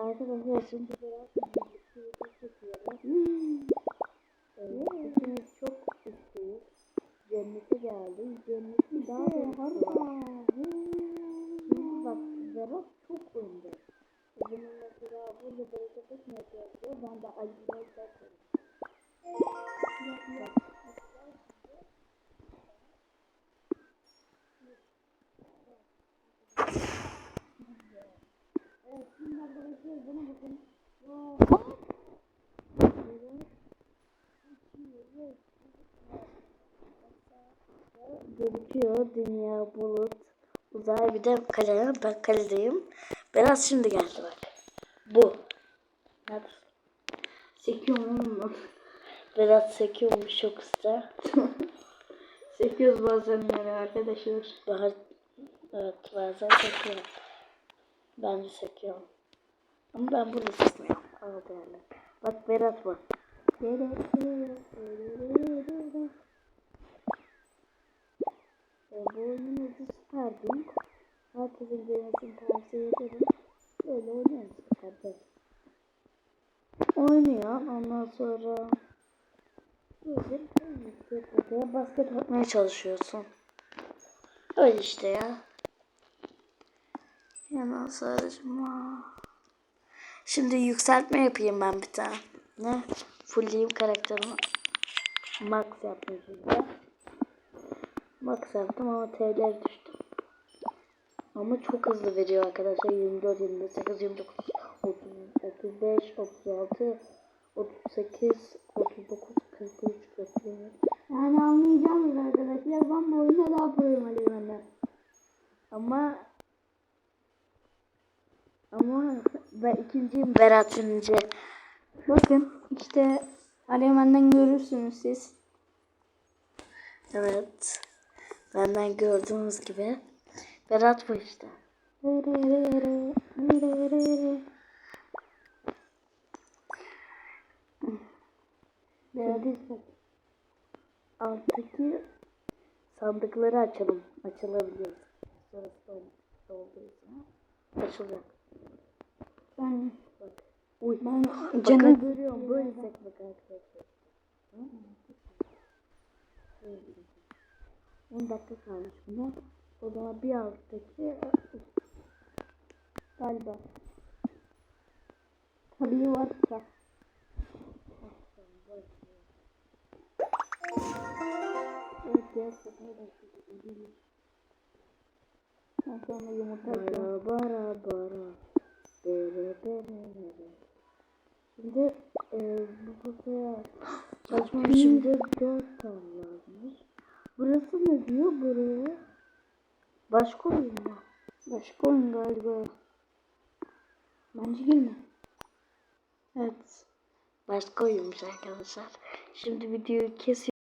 Arkadaşlar şimdi biraz hepimiz çok istiyoruz. Cennete geldik. Cennetin daha doğrusu var. Şimdi bak Berat çok önde. O zaman mesela burada bereket etmeye çalışıyor. Ben de acımayı arkadaşlar. Gözüküyor dünya bulut uzay bir de kale ben kaledeyim biraz şimdi geldi bak bu Hadi. Sekiyorum oğlum. biraz sekiyormuş çok usta Sekiyoruz bazen yani arkadaşlar. Evet bazen sekiyorum ben de sekiyorum ama ben bunu sekmiyorum al yani bak Berat bak E, bu oyunun adı Super Dunk. Herkesin görmesini tavsiye ederim. Böyle oynuyoruz Super Oynuyor. Ondan sonra basket atmaya çalışıyorsun. Öyle işte ya. Hemen sarıcıma. Şimdi yükseltme yapayım ben bir tane. Ne? Fullleyeyim karakterimi. Max yapmayı şimdi. Max yaptım ama TL düştü. Ama çok hızlı veriyor arkadaşlar. 24, 28, 29, 30, 35, 36, 38, 39, 43, 44. Yani anlayacağınız arkadaşlar ben bu oyuna daha Ali benden. Ama ama ben ikinciyim Berat Ünlüce. Bakın işte Ali benden görürsünüz siz. Evet. Benden gördüğünüz gibi. Berat bu işte. Berat işte. Alttaki sandıkları açalım. Açılabiliyor. Sonrası olduğu için. Açılacak. Ben Bak. Uy. ben cennet görüyorum. Böyle sekmek arkadaşlar. Hı? 10 dakika kalmış buna. O zaman bir alttaki galiba. Tabii varsa. Evet diğer sefer başladık. Ben sonra yumurta yapıyorum. Bara bara bara. Şimdi e, bu buraya çalışmam şimdi 4 tane lazımmış. Burası ne diyor buraya? Başka oyun mu? Başka oyun galiba. Bence girme. Evet. Başka oyunmuş arkadaşlar. Şimdi videoyu kesiyorum.